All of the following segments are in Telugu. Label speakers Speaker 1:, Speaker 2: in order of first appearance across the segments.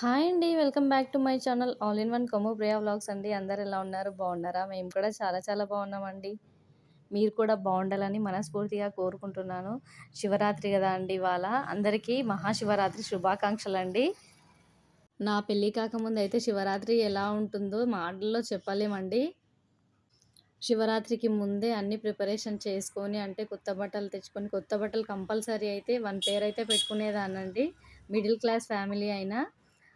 Speaker 1: హాయ్ అండి. Welcome back to my channel all in one Kommu Priya vlogs అండి. అందరు ఎలా ఉన్నారు? బాగున్నారా? మేము కూడా చాలా చాలా బాగున్నామండి. మీరు కూడా బాగుండాలని మనస్ఫూర్తిగా కోరుకుంటున్నాను. శివరాత్రి కదా అండి ఇవాళ. అందరికీ మహాశివరాత్రి శుభాకాంక్షలు అండి నా పెళ్ళి కాకముందు అయితే శివరాత్రి ఎలా ఉంటుందో మాటల్లో చెప్పలేమండి. శివరాత్రికి ముందే అన్ని ప్రిపరేషన్ చేసుకొని అంటే కొత్త బట్టలు తెచ్చుకొని కొత్త బట్టలు కంపల్సరీ అయితే వన్ పేర్ అయితే పెట్టుకునేదానండి మిడిల్ క్లాస్ ఫ్యామిలీ అయినా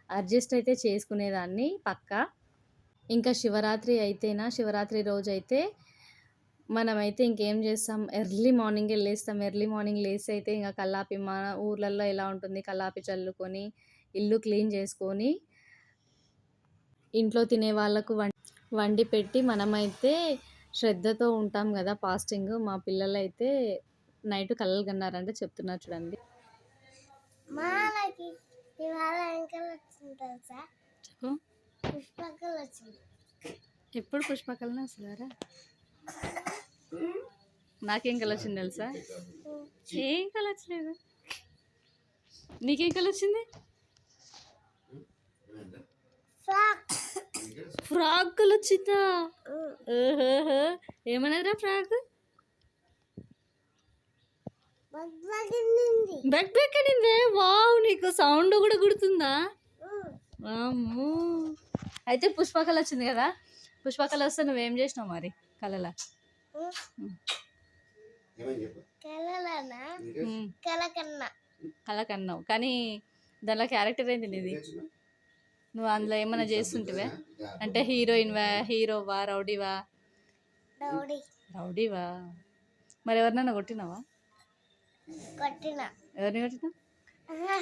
Speaker 1: అడ్జస్ట్ అయితే చేసుకునేదాన్ని పక్కా. ఇంకా శివరాత్రి అయితేనా శివరాత్రి రోజైతే మనమైతే ఇంకేం చేస్తాం ఎర్లీ మార్నింగే లేస్తాం. ఎర్లీ మార్నింగ్ లేసి అయితే ఇంకా కల్లాపి మన ఊర్లలో ఎలా ఉంటుంది కల్లాపి చల్లుకొని, ఇల్లు క్లీన్ చేసుకొని ఇంట్లో తినే వాళ్ళకు వం వండి పెట్టి మనమైతే శ్రద్ధతో ఉంటాం కదా ఫాస్టింగ్. మా పిల్లలైతే నైట్ కలలు చెప్తున్నారు చూడండి.
Speaker 2: ఇవాళ వచ్చింది తెలుసా
Speaker 1: చెప్పు.
Speaker 2: వచ్చింది
Speaker 1: ఎప్పుడు పుష్పకలనే వస్తదారా? నాకేం కలర్ వచ్చింది తెలుసా? ఏం కలర్ వచ్చలేదు. నీకేం కలర్ వచ్చింది?
Speaker 2: ఫ్రాక్
Speaker 1: కలర్ వచ్చిందా? ఓహోహో. ఏమన్నదిరా ఫ్రాక్? బెక్ బెక్ అనిందే వావ్ నీకు సౌండ్ కూడా గుర్తుందా? అమ్మో అయితే పుష్పకళ వచ్చింది కదా? పుష్పకళ వస్తే నువ్వేం చేసినావు మరి కళల?
Speaker 2: కలలనా కలకన్నా
Speaker 1: కళ కన్నావు. కానీ దానిలో క్యారెక్టర్ ఏంటి నీది? నువ్వు అందులో ఏమైనా చేస్తుంటివే? అంటే హీరోయిన్వా హీరోవా రౌడీవా? రౌడీవా? మరి ఎవరినైనా కొట్టినావా?
Speaker 2: కొట్టిన.
Speaker 1: ఎవరిని కొట్టినావు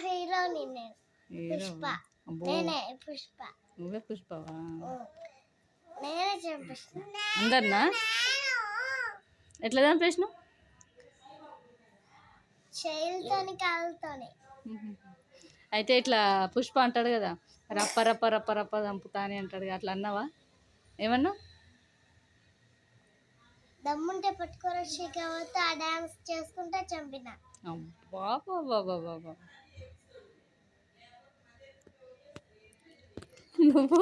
Speaker 2: హీరోని నేను.
Speaker 1: హీరో
Speaker 2: పుష్ప.
Speaker 1: అబ్బో.
Speaker 2: నేనే పుష్ప.
Speaker 1: నువ్వే పుష్పవా?
Speaker 2: నేనే చంపిస్తా
Speaker 1: అందరినా? ఎట్లా చంపేసినావు? అయితే ఇట్లా పుష్ప అంటాడు కదా రప్ప రప్ప రప్ప రప్ప చంపుతా అని అంటాడు అట్లా అన్నావా? ఏమన్నా
Speaker 2: దమ్ముంటే పట్టుకోరొచ్చి కాబట్టి ఆ డాన్స్ చేసుకుంటా చంపిన.
Speaker 1: అబ్బా బాబా బాబా నువ్వు?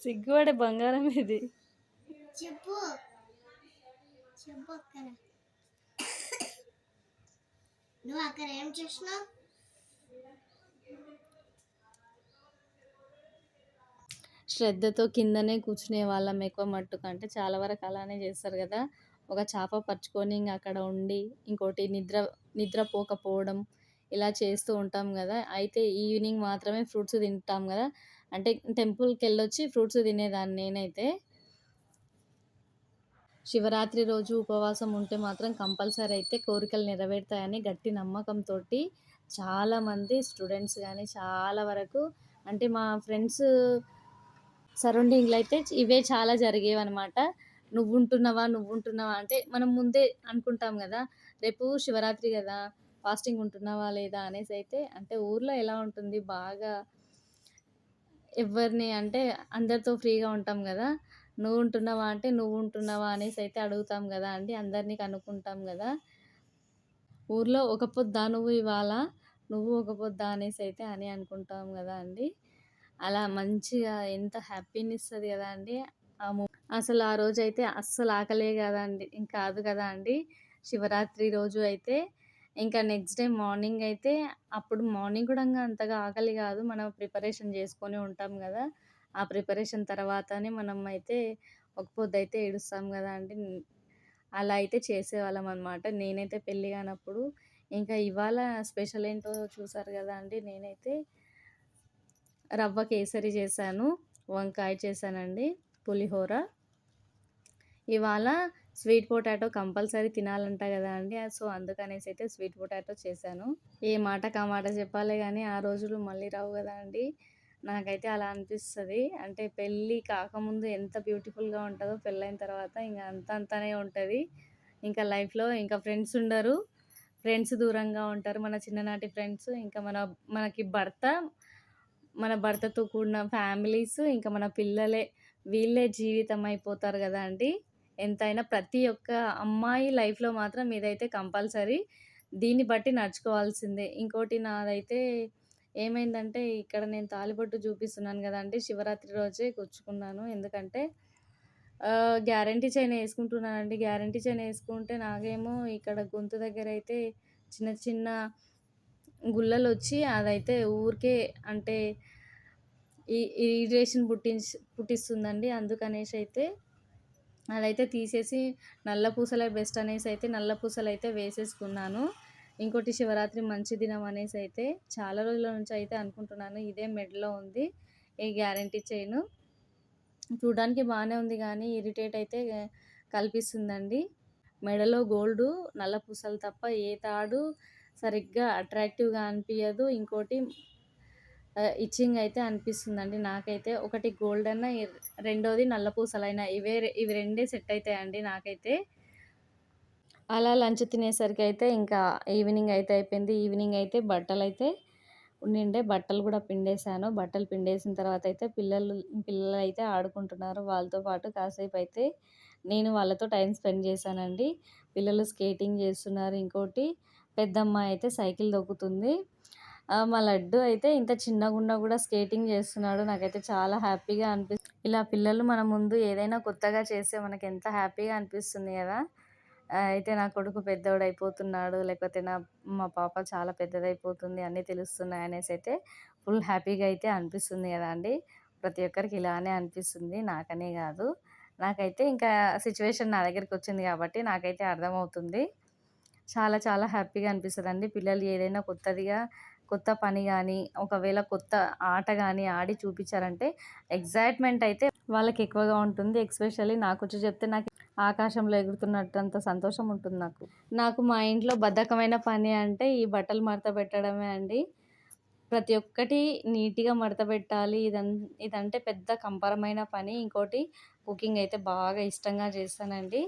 Speaker 1: సిగ్గుపడే బంగారం ఇది.
Speaker 2: చెప్పు. చెప్పు అక్కడ నువ్వు అక్కడ ఏం చేసినావు?
Speaker 1: శ్రద్ధతో కిందనే కూర్చునే వాళ్ళం ఎక్కువ మట్టుకు. అంటే చాలా వరకు అలానే చేస్తారు కదా. ఒక చేప పరుచుకొని ఇంక అక్కడ ఉండి ఇంకోటి నిద్ర నిద్రపోకపోవడం ఇలా చేస్తూ ఉంటాం కదా. అయితే ఈవినింగ్ మాత్రమే ఫ్రూట్స్ తింటాం కదా. అంటే టెంపుల్కి వెళ్ళొచ్చి ఫ్రూట్స్ తినేదాన్ని నేనైతే. శివరాత్రి రోజు ఉపవాసం ఉంటే మాత్రం కంపల్సరీ అయితే కోరికలు నెరవేరుతాయని గట్టి నమ్మకంతో చాలామంది స్టూడెంట్స్ కానీ చాలా వరకు అంటే మా ఫ్రెండ్స్ సరౌండింగ్లో అయితే ఇవే చాలా జరిగేవి అనమాట నువ్వు ఉంటున్నావా నువ్వు ఉంటున్నావా అంటే మనం ముందే అనుకుంటాం కదా రేపు శివరాత్రి కదా ఫాస్టింగ్ ఉంటున్నావా లేదా అనేసి అయితే అంటే ఊర్లో ఎలా ఉంటుంది బాగా ఎవరిని అంటే అందరితో ఫ్రీగా ఉంటాం కదా నువ్వు ఉంటున్నావా అంటే నువ్వు ఉంటున్నావా అనేసి అయితే అడుగుతాం కదా అండి అందరినీ కనుక్కుంటాం కదా. ఊర్లో ఒక పొద్దా నువ్వు ఇవాళ నువ్వు ఒక పొద్దా అనేసి అయితే అని అనుకుంటాం కదా అండి. అలా మంచిగా ఎంత హ్యాపీని ఇస్తుంది కదా అండి. అసలు ఆ రోజు అయితే అస్సలు ఆకలే కదండి ఇంకా కాదు కదా అండి. శివరాత్రి రోజు అయితే ఇంకా నెక్స్ట్ డే మార్నింగ్ అయితే అప్పుడు మార్నింగ్ కూడా అంతగా ఆకలి కాదు. మనం ప్రిపరేషన్ చేసుకొని ఉంటాం కదా. ఆ ప్రిపరేషన్ తర్వాతనే మనం అయితే ఒక పొద్దు అయితే ఏడుస్తాం కదా అండి. అలా అయితే చేసేవాళ్ళం అనమాట నేనైతే పెళ్ళి కానప్పుడు. ఇంకా ఇవాళ స్పెషల్ ఏంటో చూసారు కదా అండి. నేనైతే రవ్వ కేసరి చేశాను వంకాయ చేశానండి పులిహోర. ఇవాళ స్వీట్ పొటాటో కంపల్సరీ తినాలంట కదా అండి సో అందుకనేసి అయితే స్వీట్ పొటాటో చేశాను. ఏ మాట కా మాట చెప్పాలి కానీ ఆ రోజులు మళ్ళీ రావు కదా అండి. నాకైతే అలా అనిపిస్తుంది. అంటే పెళ్ళి కాకముందు ఎంత బ్యూటిఫుల్గా ఉంటుందో పెళ్ళైన తర్వాత ఇంకా అంత అంతనే ఉంటుంది. ఇంకా లైఫ్లో ఇంకా ఫ్రెండ్స్ ఉండరు. ఫ్రెండ్స్ దూరంగా ఉంటారు. మన చిన్ననాటి ఫ్రెండ్స్ ఇంకా మన మనకి భర్త మన భర్తతో కూడిన ఫ్యామిలీస్ ఇంకా మన పిల్లలే వీళ్ళే జీవితం అయిపోతారు కదా అండి ఎంతైనా ప్రతి ఒక్క అమ్మాయి లైఫ్లో మాత్రం ఇదైతే కంపల్సరీ దీన్ని బట్టి నడుచుకోవాల్సిందే. ఇంకోటి నాదైతే ఏమైందంటే ఇక్కడ నేను తాళిబొట్టు చూపిస్తున్నాను గదండీ! శివరాత్రి రోజే కూర్చుకున్నాను ఎందుకంటే గ్యారంటీ చైన్ వేసుకుంటున్నానండి గ్యారంటీ చైన్ వేసుకుంటే నాకేమో ఇక్కడ గొంతు దగ్గర అయితే చిన్న చిన్న గుల్లలొచ్చి అదైతే ఊరికే అంటే ఇ ఇరిటేషన్ పుట్టించి పుట్టిస్తుందండి. అయితే అదైతే తీసేసి నల్ల పూసలే బెస్ట్ అనేసి అయితే నల్ల పూసలు అయితే వేసేసుకున్నాను. ఇంకోటి శివరాత్రి మంచి దినం అనేసైతే చాలా రోజుల నుంచి అయితే అనుకుంటున్నాను. ఇదే మెడలో ఉంది ఈ గ్యారంటీ చైను. చూడడానికి బాగానే ఉంది కానీ ఇరిటేట్ అయితే కల్పిస్తుందండి. మెడలో గోల్డు నల్ల పూసలు తప్ప ఏ తాడు సరిగ్గా అట్రాక్టివ్‌గా అనిపించదు ఇంకోటి ఇచ్చింగ్ అయితే అనిపిస్తుందండి నాకైతే. ఒకటి గోల్డ్ అన్న రెండోది నల్ల పూసలైనా ఇవే ఇవి రెండే సెట్ అవుతాయండి నాకైతే. అలా లంచ్ అయితే ఇంకా ఈవినింగ్ అయితే అయిపోయింది. ఈవినింగ్ అయితే బట్టలైతే ఉండిండే బట్టలు కూడా పిండేశాను. బట్టలు పిండేసిన తర్వాత అయితే పిల్లలు పిల్లలైతే ఆడుకుంటున్నారు. వాళ్ళతో పాటు కాసేపు అయితే నేను వాళ్ళతో టైం స్పెండ్ చేశానండి. పిల్లలు స్కేటింగ్ చేస్తున్నారు. ఇంకోటి పెద్దమ్మ అయితే సైకిల్ దొక్కుతుంది మా లడ్డు అయితే ఇంత చిన్నగున్నా కూడా స్కేటింగ్ చేస్తున్నాడు. నాకైతే చాలా హ్యాపీగా అనిపిస్తుంది ఇలా పిల్లలు మన ముందు ఏదైనా కొత్తగా చేస్తే మనకెంత హ్యాపీగా అనిపిస్తుంది కదా అయితే నా కొడుకు పెద్దోడయిపోతున్నాడు. లేకపోతే నా మా పాప చాలా పెద్దదైపోతుంది అన్నీ తెలుస్తున్నాయి అనేసి అయితే ఫుల్ హ్యాపీగా అయితే అనిపిస్తుంది కదా అండి ప్రతి ఒక్కరికి ఇలానే అనిపిస్తుంది. నాకనే కాదు నాకైతే ఇంకా సిచ్యువేషన్ నా దగ్గరికి వచ్చింది కాబట్టి నాకైతే అర్థమవుతుంది. చాలా చాలా హ్యాపీగా అనిపిస్తదండి. పిల్లలు ఏదైనా కొత్తదిగా కొత్త పని కానీ ఒకవేళ కొత్త ఆట కానీ ఆడి చూపించారంటే ఎక్సైట్‌మెంట్ అయితే వాళ్ళకి ఎక్కువగా ఉంటుంది. ఎస్పెషల్లీ వచ్చి చెప్తే నాకు ఆకాశంలో ఎగురుతున్నట్టంత సంతోషం ఉంటుంది నాకు. నాకు మా ఇంట్లో బద్ధకమైన పని అంటే ఈ బట్టలు మడత పెట్టడమే అండి. ప్రతి ఒక్కటి నీట్‌గా మడత పెట్టాలి. ఇదం ఇదంటే పెద్ద కంపరమైన పని. ఇంకోటి కుకింగ్ అయితే బాగా ఇష్టంగా చేస్తానండి.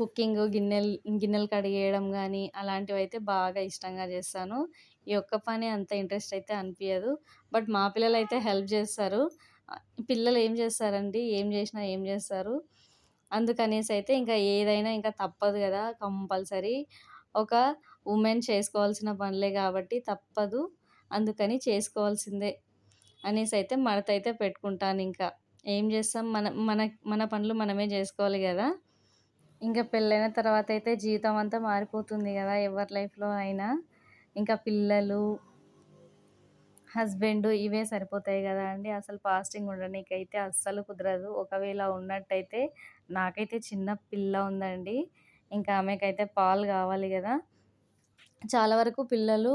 Speaker 1: కుకింగ్ గిన్నెలు గిన్నెలు కడిగేయడం కానీ అలాంటివి అయితే బాగా ఇష్టంగా చేస్తాను. ఈ ఒక్క పని అంత ఇంట్రెస్ట్ అయితే అనిపించదు బట్ మా పిల్లలు అయితే హెల్ప్ చేస్తారు. పిల్లలు ఏం చేస్తారండి? ఏం చేసినా ఏం చేస్తారు? అందుకనేసి అయితే ఇంకా ఏదైనా ఇంకా తప్పదు కదా కంపల్సరీ ఒక ఉమెన్ చేసుకోవాల్సిన పనులే కాబట్టి తప్పదు. అందుకని చేసుకోవాల్సిందే అనేసి అయితే మడత అయితే పెట్టుకుంటాను ఇంకా ఏం చేస్తాం? మన మన మన పనులు మనమే చేసుకోవాలి కదా ఇంకా పెళ్ళైన తర్వాత అయితే జీవితం అంతా మారిపోతుంది కదా ఎవరి లైఫ్‌లో అయినా. ఇంకా పిల్లలు, హస్బెండు ఇవే సరిపోతాయి కదా అండి అసలు ఫాస్టింగ్ ఉండనీకైతే అస్సలు కుదరదు. ఒకవేళ ఉన్నట్టయితే నాకైతే చిన్న పిల్ల ఉందండి. ఇంకా ఆమెకైతే పాలు కావాలి కదా చాలా వరకు పిల్లలు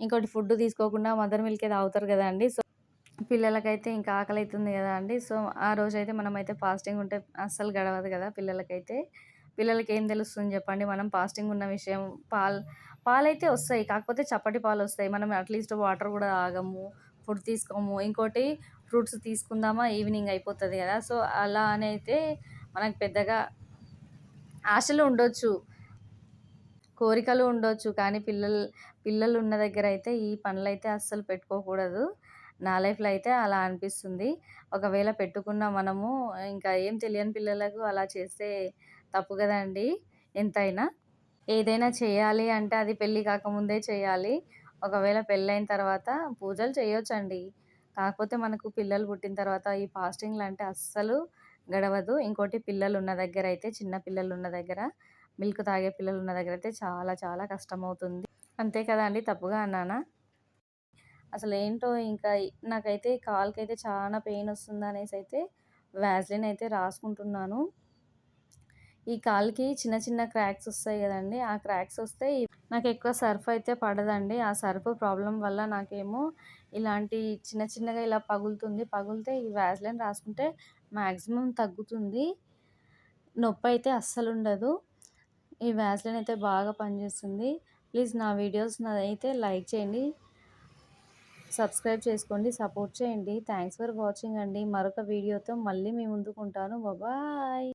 Speaker 1: ఇంకోటి ఫుడ్ తీసుకోకుండా మదర్ మిల్కే తాగుతారు గదండీ! సో, పిల్లలకైతే ఇంకా ఆకలి అవుతుంది కదా అండి! సో, ఆ రోజైతే మనమైతే ఫాస్టింగ్ ఉంటే అస్సలు గడవదు కదా పిల్లలకైతే. పిల్లలకి ఏం తెలుస్తుంది చెప్పండి మనం ఫాస్టింగ్ ఉన్న విషయం. పాలు పాలైతే వస్తాయి. కాకపోతే చప్పటి పాలు వస్తాయి మనం అట్‌లీస్ట్ వాటర్ కూడా తాగము. ఫుడ్ తీసుకోము. ఇంకోటి ఫ్రూట్స్ తీసుకుందామా ఈవినింగ్ అయిపోతుంది కదా సో, అలా అని అయితే మనకు పెద్దగా ఆశలు ఉండొచ్చు. కోరికలు ఉండొచ్చు. కానీ పిల్లలు పిల్లలు ఉన్న దగ్గర అయితే ఈ పనులైతే అస్సలు పెట్టుకోకూడదు. నా లైఫ్‌లో అయితే అలా అనిపిస్తుంది. ఒకవేళ పెట్టుకున్న మనము ఇంకా ఏం తెలియని పిల్లలకు అలా చేస్తే తప్పు కదండి ఎంతైనా. ఏదైనా చేయాలి అంటే అది పెళ్ళి కాకముందే చేయాలి. ఒకవేళ పెళ్ళైన తర్వాత పూజలు చేయొచ్చండి. కాకపోతే మనకు పిల్లలు పుట్టిన తర్వాత ఈ ఫాస్టింగ్‌లంటే అస్సలు గడవదు. ఇంకోటి పిల్లలు ఉన్న దగ్గర అయితే చిన్న పిల్లలు ఉన్న దగ్గర మిల్క్ తాగే పిల్లలు ఉన్న దగ్గర అయితే చాలా చాలా కష్టమవుతుంది. అంతే కదండి తప్పుగా అన్నానా? అసలేంటో ఇంకా నాకైతే కాలుకైతే పెయిన్ వస్తుంది అనేసి అయితే రాసుకుంటున్నాను. ఈ కాలుకి చిన్న చిన్న క్రాక్స్ వస్తాయి కదండి ఆ క్రాక్స్ వస్తే నాకు ఎక్కువ సర్ఫ్ అయితే పడదండి. ఆ సర్ఫ్ ప్రాబ్లం వల్ల నాకేమో ఇలాంటి చిన్న చిన్నగా ఇలా పగులుతుంది. పగులితే ఈ వ్యాజ్లైన్ రాసుకుంటే మ్యాక్సిమం తగ్గుతుంది. నొప్పి అయితే అస్సలు ఉండదు ఈ వ్యాజ్లైన్ అయితే బాగా పనిచేస్తుంది. ప్లీజ్ నా వీడియోస్ నాదైతే లైక్ చేయండి. సబ్స్క్రైబ్ చేసుకోండి. సపోర్ట్ చేయండి. థ్యాంక్స్ ఫర్ వాచింగ్ అండి. మరొక వీడియోతో మళ్ళీ మీ ముందుకుంటాను. బాబాయ్.